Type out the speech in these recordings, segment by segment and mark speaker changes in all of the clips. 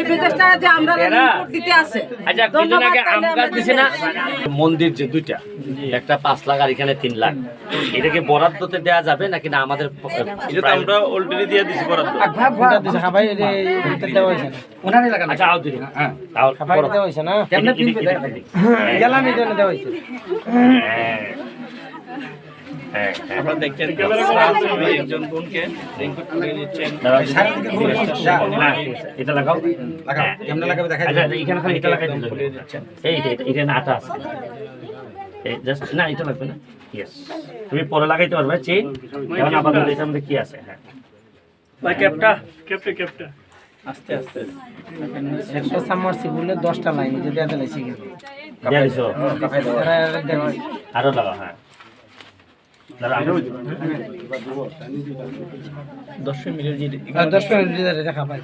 Speaker 1: এই বিদেশটা যে আমরা দিতে আছে।
Speaker 2: আচ্ছা কিছুদিন আগে আম গাছ দিছে না? মন্দির যে দুইটা একটা পাঁচ লাখ আর এখানে তিন লাখ। এটাকে বরাদ্দতে দেওয়া যাবে নাকি না আমাদের
Speaker 3: এটা তো আমরা অলরেডি দিয়ে দিছি বরাদ্দ।
Speaker 2: আচ্ছা আও দিদি হ্যাঁ। তাও করো। এদিক, এদিক, এদিক, এদিক। হ্যাঁ। হ্যাঁ, হ্যাঁ।
Speaker 3: আপনারা দেখছেন একজন বোনকে রেইনকোট পরিয়ে দিচ্ছেন
Speaker 2: দাঁড়াও। হ্যাঁ, এটা লাগাও। হ্যাঁ। আচ্ছা এখানে খালি এটা লাগাই দিলে হবে। এই এটা এটা- এটা না আটা আছে। জাস্ট না এটা লাগবে না। ইয়েস তুমি পরে লাগাইতে পারবে এখন আপাতত এটার মধ্যে কি আছে? হ্যাঁ।
Speaker 3: ভাই ক্যাপটা? ক্যাপটা ক্যাপটা। আস্তে আস্তে।
Speaker 4: লাইন যে দেওয়া দিলে শিখে
Speaker 2: দিয়ে দিছো আরও লাগাও হ্যাঁ দাঁড়াও, আমি-
Speaker 3: দশ মিনিট যে
Speaker 4: দশ মিনিট দেখা পাই।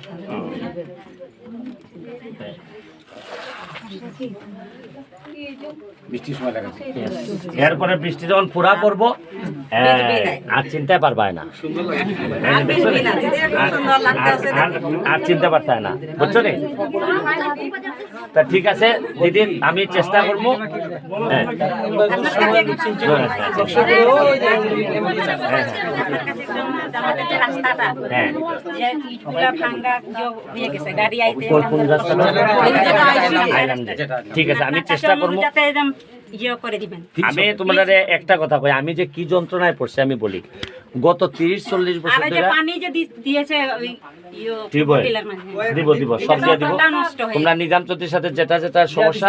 Speaker 2: এরপরে বৃষ্টি যখন পুরা হ্যাঁ, আর চিনতে পারবা না।
Speaker 1: আর
Speaker 2: চিনতে পারতে না। বুঝছ নি? তা ঠিক আছে দিদি আমি চেষ্টা করব। হ্যাঁ হ্যাঁ
Speaker 5: হয়ে
Speaker 2: ঠিক আছে আমি চেষ্টা করব
Speaker 5: ইয়ে
Speaker 2: আমি তোমাদের একটা কথা কই আমি যে কি যন্ত্রণায় পড়ছি আমি বলি। গত তিরিশ চল্লিশ বছর
Speaker 5: ওই
Speaker 2: ধরে
Speaker 5: পানি যে দিয়েছে ইয়ে
Speaker 2: দিব দিব দিব সব দিয়ে দিব।
Speaker 5: হয়ে
Speaker 2: তোমরা নিজাম চৌধুরীর সাথে যেটা যেটা সমস্যা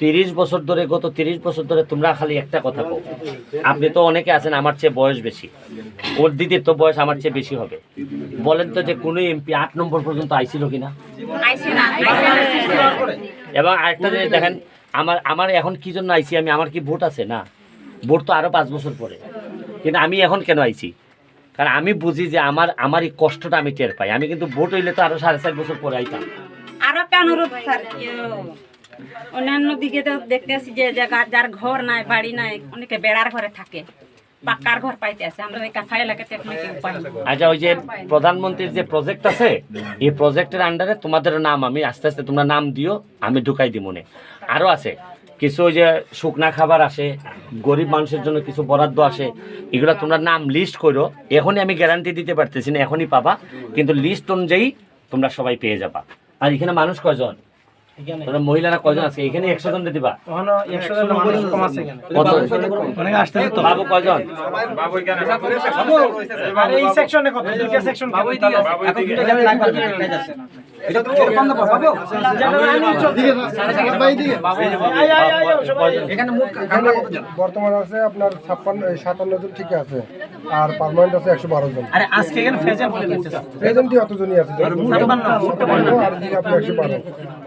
Speaker 2: তিরিশ বছর ধরে গত তিরিশ বছর ধরে তোমরা খালি একটা কথা কও। আপনি তো অনেকে আছেন আমার চেয়ে বয়স বেশি। ওর দিদির তো বয়স আমার চেয়ে বেশি হবে। বলেন তো যে কোনো এমপি আট নম্বর পর্যন্ত আইছিল কিনা?
Speaker 5: না
Speaker 2: এবং আরেকটা জিনিস দেখেন আমার আমার এখন কি জন্য আইছি আমি? আমার কি ভোট আছে? না। ভোট তো আরও পাঁচ বছর পরে। কিন্তু আমি এখন কেন আইছি? কারণ আমি বুঝি যে আমার আমার এই কষ্টটা আমি টের পাই। আমি কিন্তু ভোট হইলে তো আরও সাড়ে চার বছর পরে আইতাম।
Speaker 5: আরও একটা অনুরোধ স্যার। অন্যান্য দিকে তো দেখতে আসি যে যার ঘর নাই, বাড়ি নাই, অনেকে বেড়ার ঘরে থাকে, পাক্কার ঘর পাইতে আছে। আমরা কাঁথা এলাকাতে
Speaker 2: আচ্ছা ওই যে প্রধানমন্ত্রীর যে প্রজেক্ট আছে, এই প্রজেক্টের আন্ডারে তোমাদের নাম আমি আস্তে আস্তে তোমরা নাম দিও, আমি ঢুকাই মনে। আরও আছে, কিছু যে শুকনা খাবার আসে, গরিব মানুষের জন্য কিছু বরাদ্দ আসে, এগুলো তোমরা নাম লিস্ট করো। এখনই আমি গ্যারান্টি দিতে পারতেছি না, এখনই পাবা, কিন্তু লিস্ট অনুযায়ী তোমরা সবাই পেয়ে যাবা। আর এখানে মানুষ কয়জন? তোমরা মহিলারা কয়জন আছে? এখানে একশো জন দিবা।
Speaker 4: ওখানে একশো জন মানুষ কম আছে এখানে।
Speaker 2: কত?
Speaker 4: অনেকে আসতেছে তো।
Speaker 2: বাবু কয়জন?
Speaker 4: আর এই সেকশনে কত? দুইটা সেকশন বাবু এখন দুইটা জায়গায় লাগবে। এটা তো কম। দাও বাবু এখানে মোট আমরা কতজন
Speaker 6: বর্তমানে আছে আপনার ছাপ্পান্ন সাতান্ন জন ঠিক আছে। আর পার্মানেন্ট আছে একশো বারো জন।
Speaker 4: আরে আজকে এখানে ফেজাল বলে দিচ্ছে।
Speaker 6: অতজনই আছে
Speaker 4: ছাপ্পান্ন।
Speaker 6: ছাপ্পান্ন আর দিকে আপনি একশো বারো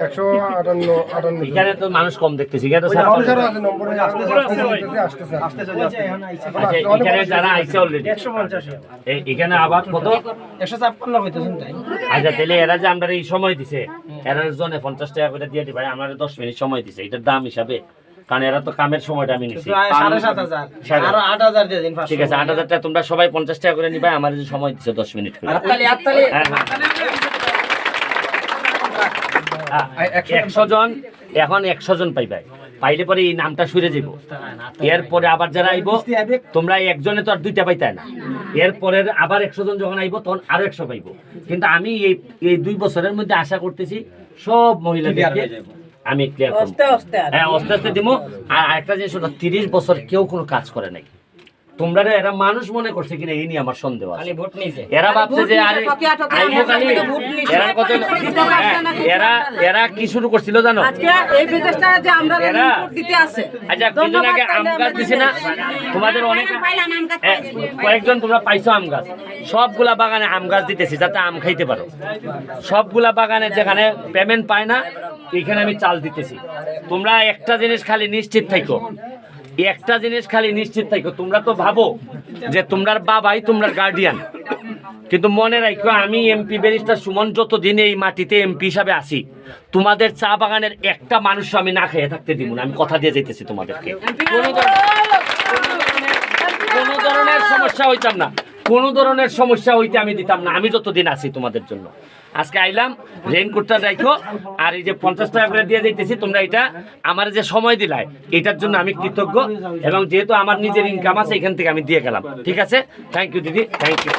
Speaker 6: একশো আটান্ন আটান্ন
Speaker 2: এখানে তো মানুষ কম দেখতেছি এখানে তো।
Speaker 6: আছে নম্বরে আসতেছে
Speaker 2: আচ্ছা এখানে যারা আইছে অলরেডি
Speaker 4: একশো পঞ্চাশ
Speaker 2: এখানে আবার কত?
Speaker 4: একশো ছাপ্পান্ন হইতেছেন তাই।
Speaker 2: আচ্ছা তাহলে এরা যে আমরা এই সময় দিছে এরা জনে পঞ্চাশ টাকা করে দিয়ে দিবে আমরা দশ মিনিট সময় দিছে এটার দাম হিসাবে। কারণ এরা তো কামের সময়টা আমি ঠিক আছে আট হাজার টাকা তোমরা সবাই পঞ্চাশ টাকা করে নিবে আমার যে সময় দিছে দশ মিনিট করে। হ্যাঁ, হ্যাঁ। হ্যাঁ, একশো জন এখন একশো জন পাইবে। পাইলে পরে এই নামটা সরে যাব এরপরে আবার যারা আইব তোমরা একজনে তো আর দুইটা পাইতে না। এরপরে আবার একশো জন যখন আইব তখন আরও একশো পাইব। কিন্তু আমি এই এই দুই বছরের মধ্যে আশা করতেছি সব মহিলাদেরকে আমি ক্লিয়ার করব।
Speaker 1: আস্তে আস্তে
Speaker 2: হ্যাঁ আস্তে আস্তে দিব আর আরেকটা জিনিস হলো তিরিশ বছর কেউ কোনো কাজ করে নাই তোমরা এরা মানুষ মনে করছে কিনা এই নিয়ে আমার সন্দেহ আছে। এরা ভাবছে যে আরে। এরা কত হ্যাঁ, এরা এরা কি শুরু করছিল জানো?
Speaker 1: আজকে এই বিদেশটা যে আমরা
Speaker 2: এরা?
Speaker 1: রিপোর্ট দিতে আছে।
Speaker 2: আচ্ছা কিছুদিন আগে আম গাছ দিছে না? তোমাদের অনেক হ্যাঁ, কয়েকজন তোমরা পাইছো আম গাছ। সবগুলা বাগানে আম গাছ দিতেছি যাতে আম খাইতে পারো। সবগুলা বাগানে যেখানে পেমেন্ট পায় না এখানে আমি চাল দিতেছি। তোমরা একটা জিনিস খালি নিশ্চিত থাকো একটা জিনিস খালি নিশ্চিত থাকো, তোমরা তো ভাবো যে তোমরার বাবাই তোমরা গার্ডিয়ান কিন্তু মনে রাখো, আমি এমপি ব্যারিস্টার সুমন যতদিন এই মাটিতে এমপি হিসাবে আসি তোমাদের চা বাগানের একটা মানুষ আমি না খেয়ে থাকতে দিব না, আমি কথা দিয়ে যেতেছি তোমাদেরকে। কোনো ধরনের কোনো ধরনের সমস্যা হইতাম না। কোনো ধরনের সমস্যা হইতে আমি দিতাম না। আমি যতদিন আছি তোমাদের জন্য। আজকে আইলাম রেইনকোটটা রাখো আর এই যে পঞ্চাশ টাকা করে দিয়ে যাইতেছি, তোমরা এটা আমার যে সময় দিলাই এটার জন্য আমি কৃতজ্ঞ এবং যেহেতু আমার নিজের ইনকাম আছে, এখান থেকে আমি দিয়ে গেলাম। ঠিক আছে? থ্যাংক ইউ দিদি থ্যাংক ইউ